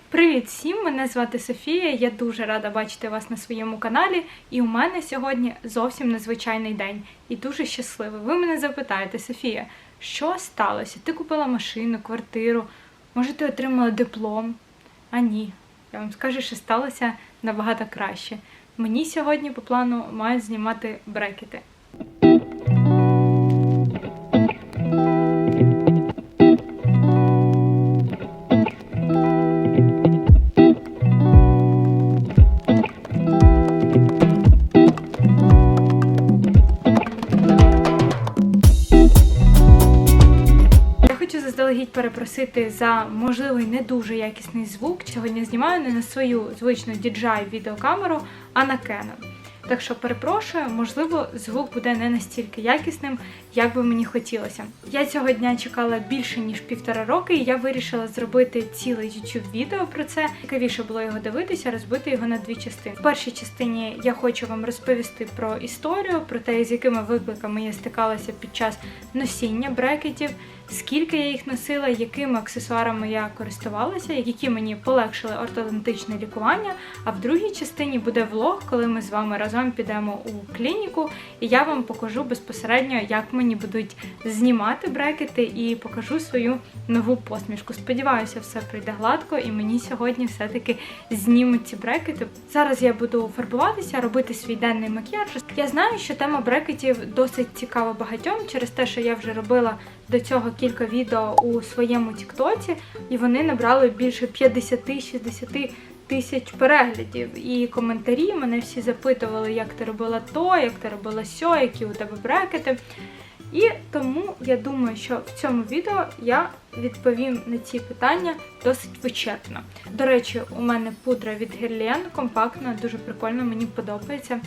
Привіт всім! Мене звати Софія. Я дуже рада бачити вас на своєму каналі. І у мене сьогодні зовсім незвичайний день і дуже щасливий. Ви мене запитаєте, Софія, що сталося? Ти купила машину, квартиру, може, ти отримала диплом? А ні, я вам скажу, що сталося набагато краще. Мені сьогодні по плану мають знімати брекети. Перепросити за можливий не дуже якісний звук. Сьогодні знімаю не на свою звичну DJI відеокамеру, а на Canon. Так що перепрошую, можливо, звук буде не настільки якісним, як би мені хотілося. Я цього дня чекала більше ніж півтора роки, і я вирішила зробити ціле youtube відео про це. Цікавіше було його дивитися, розбити його на дві частини. В першій частині я хочу вам розповісти про історію, про те, з якими викликами я стикалася під час носіння брекетів, скільки я їх носила, якими аксесуарами я користувалася, які мені полегшили ортодонтичне лікування. А в другій частині буде влог, коли ми з вами разом підемо у клініку, і я вам покажу безпосередньо, як мені будуть знімати брекети, і покажу свою нову посмішку. Сподіваюся, все пройде гладко, і мені сьогодні все-таки знімуть ці брекети. Зараз я буду фарбуватися, робити свій денний макіяж. Я знаю, що тема брекетів досить цікава багатьом через те, що я вже робила до цього кілька відео у своєму Тіктоці, і вони набрали більше 50-60 тисяч переглядів. І коментарі мене всі запитували, як ти робила то, як ти робила сьо, які у тебе брекети. І тому я думаю, що в цьому відео я відповім на ці питання досить вичерпно. До речі, у мене пудра від Guerlain, компактна, дуже прикольно, мені подобається.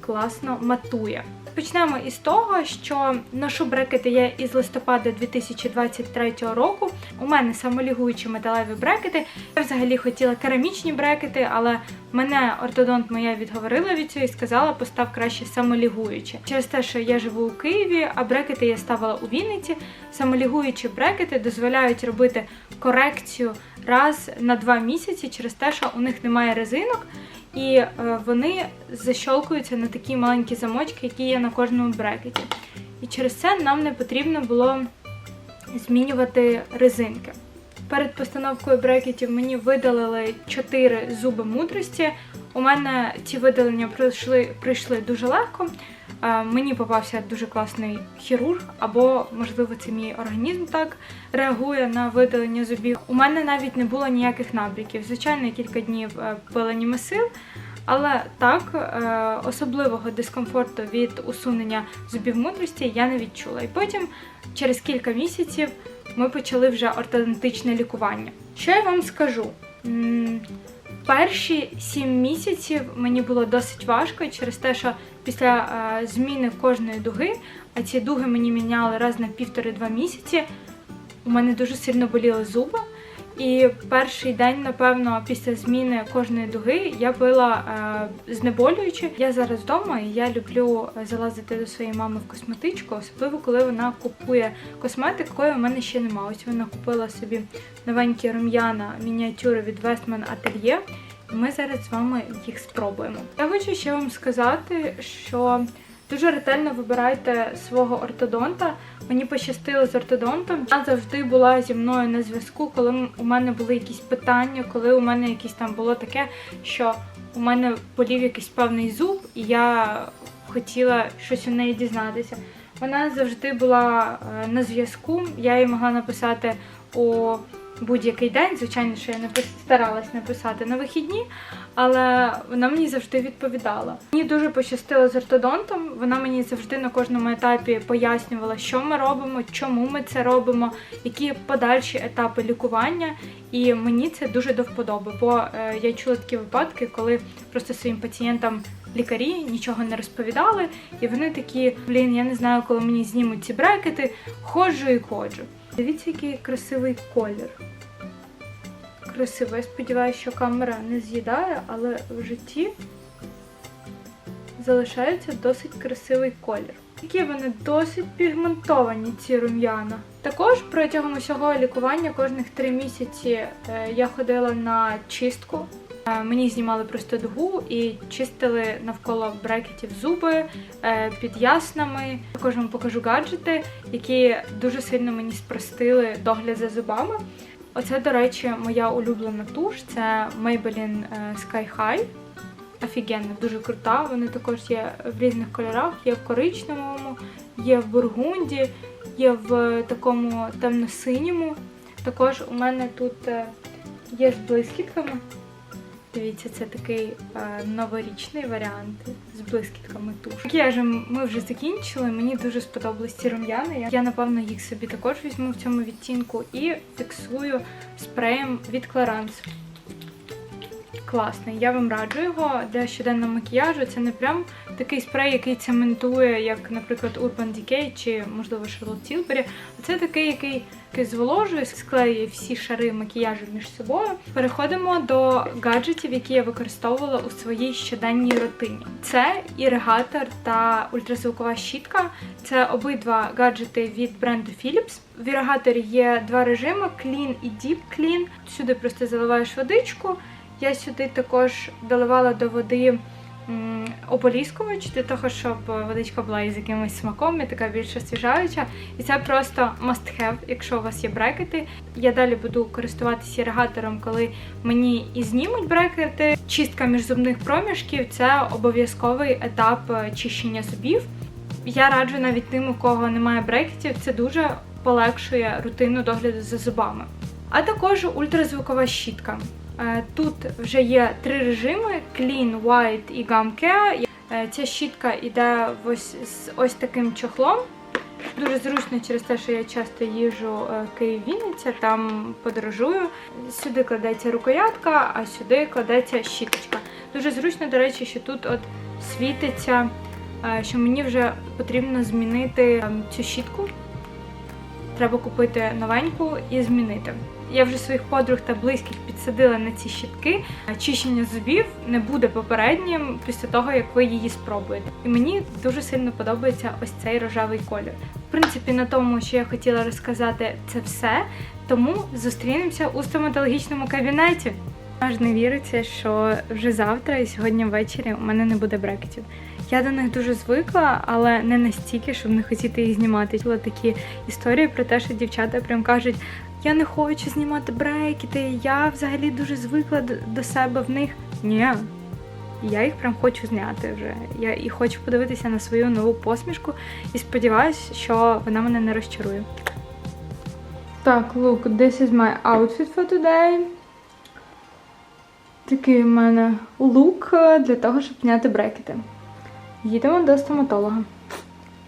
Класно матує. Почнемо із того, що ношу брекети я із листопада 2023 року. У мене самолігуючі металеві брекети. Я взагалі хотіла керамічні брекети, але мене ортодонт моя відговорила від цього і сказала, постав краще самолігуючі. Через те, що я живу у Києві, а брекети я ставила у Вінниці. Самолігуючі брекети дозволяють робити корекцію раз на два місяці через те, що у них немає резинок. І е, вони защолкуються на такі маленькі замочки, які є на кожному брекеті. І через це нам не потрібно було змінювати резинки. Перед постановкою брекетів мені видалили 4 зуби мудрості. У мене ці видалення пройшли, пройшли дуже легко. Мені попався дуже класний хірург, або, можливо, це мій організм так реагує на видалення зубів. У мене навіть не було ніяких набряків. Звичайно, кілька днів е, пила німесил, але так, е, особливого дискомфорту від усунення зубів мудрості я не відчула. І потім, через кілька місяців, ми почали вже ортодонтичне лікування. Що я вам скажу? Перші сім місяців мені було досить важко через те, що після е, зміни кожної дуги, а ці дуги мені міняли раз на півтори-два місяці, у мене дуже сильно боліли зуби. І перший день, напевно, після зміни кожної дуги я пила е, знеболюючи. Я зараз вдома і я люблю залазити до своєї мами в косметичку, особливо коли вона купує косметику, якої в мене ще немає. Ось вона купила собі новенькі рум'яна мініатюри від Westman Atelier. Ми зараз з вами їх спробуємо. Я хочу ще вам сказати, що дуже ретельно вибирайте свого ортодонта. Мені пощастило з ортодонтом. Вона завжди була зі мною на зв'язку, коли у мене були якісь питання, коли у мене якісь там було таке, що у мене болів якийсь певний зуб, і я хотіла щось у неї дізнатися. Вона завжди була е, на зв'язку. Я їй могла написати у будь-який день. Звичайно, що я не старалась написати на вихідні, але вона мені завжди відповідала. Мені дуже пощастило з ортодонтом. Вона мені завжди на кожному етапі пояснювала, що ми робимо, чому ми це робимо, які подальші етапи лікування. І мені це дуже до вподоби, бо е, я чула такі випадки, коли просто своїм пацієнтам лікарі нічого не розповідали, і вони такі, блін, я не знаю, коли мені знімуть ці брекети, ходжу і ходжу. Дивіться, який красивий колір. Красиво. Я сподіваюся, що камера не з'їдає, але в житті залишається досить красивий колір. Такі вони досить пігментовані, ці рум'яна. Також протягом усього лікування кожних три місяці е, я ходила на чистку. Е, Мені знімали просто дугу і чистили навколо брекетів зуби е, під яснами. Також вам покажу гаджети, які дуже сильно мені спростили догляд за зубами. Оце, до речі, моя улюблена туш. Це Maybelline е, Sky High. Офігенна, дуже крута. Вони також є в різних кольорах. Є в коричневому, є в бургунді, є в такому темно-синьому. Також у мене тут є з блискітками. Дивіться, це такий е, новорічний варіант з блискітками туш. Макіяжем ми вже закінчили. Мені дуже сподобались ці рум'яни. Я напевно їх собі також візьму в цьому відтінку і фіксую спреєм від Clarins. Класний, я вам раджу його для щоденного макіяжу. Це не прям такий спрей, який цементує, як, наприклад, Urban Decay чи, можливо, Charlotte Tilbury. А це такий, який, зволожує, склеює всі шари макіяжу між собою. Переходимо до гаджетів, які я використовувала у своїй щоденній рутині. Це іригатор та ультразвукова щітка. Це обидва гаджети від бренду Philips. В іригаторі є два режими: Clean і Deep Clean. Сюди просто заливаєш водичку. Я сюди також доливала до води ополіскувач для того, щоб водичка була із якимось смаком, і така більш освіжаюча. І це просто must have, якщо у вас є брекети. Я далі буду користуватися іригатором, коли мені і знімуть брекети. Чистка міжзубних проміжків це обов'язковий етап е, чищення зубів. Я раджу навіть тим, у кого немає брекетів, це дуже полегшує рутину догляду за зубами. А також ультразвукова щітка. Е, Тут вже є три режими: Clean, White і Gum Care. Е, Ця щітка йде ось з ось таким чохлом. Дуже зручно через те, що я часто їжджу е, Київ-Вінниця, там подорожую. Сюди кладеться рукоятка, а сюди кладеться щіточка. Дуже зручно, до речі, що тут от світиться, що мені вже потрібно змінити ем, цю щітку. Треба купити новеньку і змінити. Я вже своїх подруг та близьких підсадила на ці щітки. Чищення зубів не буде попереднім після того, як ви її спробуєте. І мені дуже сильно подобається ось цей рожевий колір. В принципі, на тому, що я хотіла розказати, це все. Тому зустрінемося у стоматологічному кабінеті. Аж не віриться, що вже завтра і сьогодні ввечері у мене не буде брекетів. Я до них дуже звикла, але не настільки, щоб не хотіти їх знімати. Чула такі історії про те, що дівчата прям кажуть: я не хочу знімати брекети, я взагалі дуже звикла до- себе в них. Ні. Я їх прям хочу зняти вже. Я і хочу подивитися на свою нову посмішку і сподіваюся, що вона мене не розчарує. Так, look, this is my outfit for today. Такий в мене лук е, для того, щоб зняти брекети. Їдемо до стоматолога.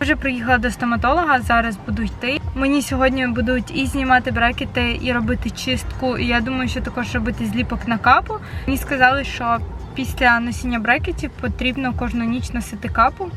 Вже приїхала до стоматолога, зараз буду йти. Мені сьогодні будуть і знімати брекети, і робити чистку. І я думаю, що також робити зліпок на капу. Мені сказали, що після носіння брекетів потрібно кожну ніч носити капу.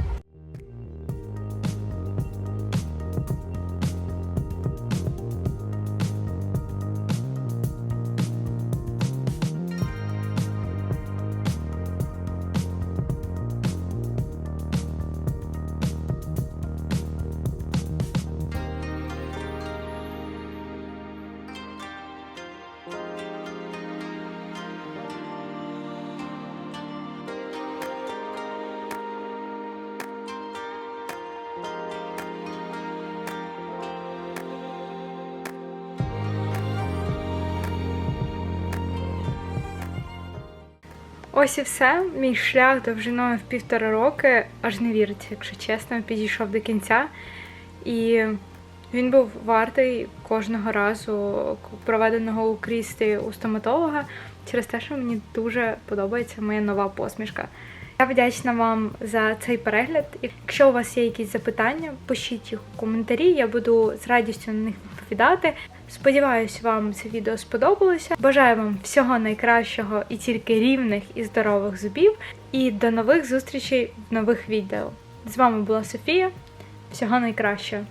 Ось і все. Мій шлях довжиною в півтора роки, аж не віриться, якщо чесно, підійшов до кінця. І він був вартий кожного разу проведеного у крісті у стоматолога через те, що мені дуже подобається моя нова посмішка. Я вдячна вам за цей перегляд. Якщо у вас є якісь запитання, пишіть їх у коментарі, я буду з радістю на них відповідати. Сподіваюсь, вам це відео сподобалося. Бажаю вам всього найкращого і тільки рівних і здорових зубів. І до нових зустрічей в нових відео. З вами була Софія. Всього найкращого!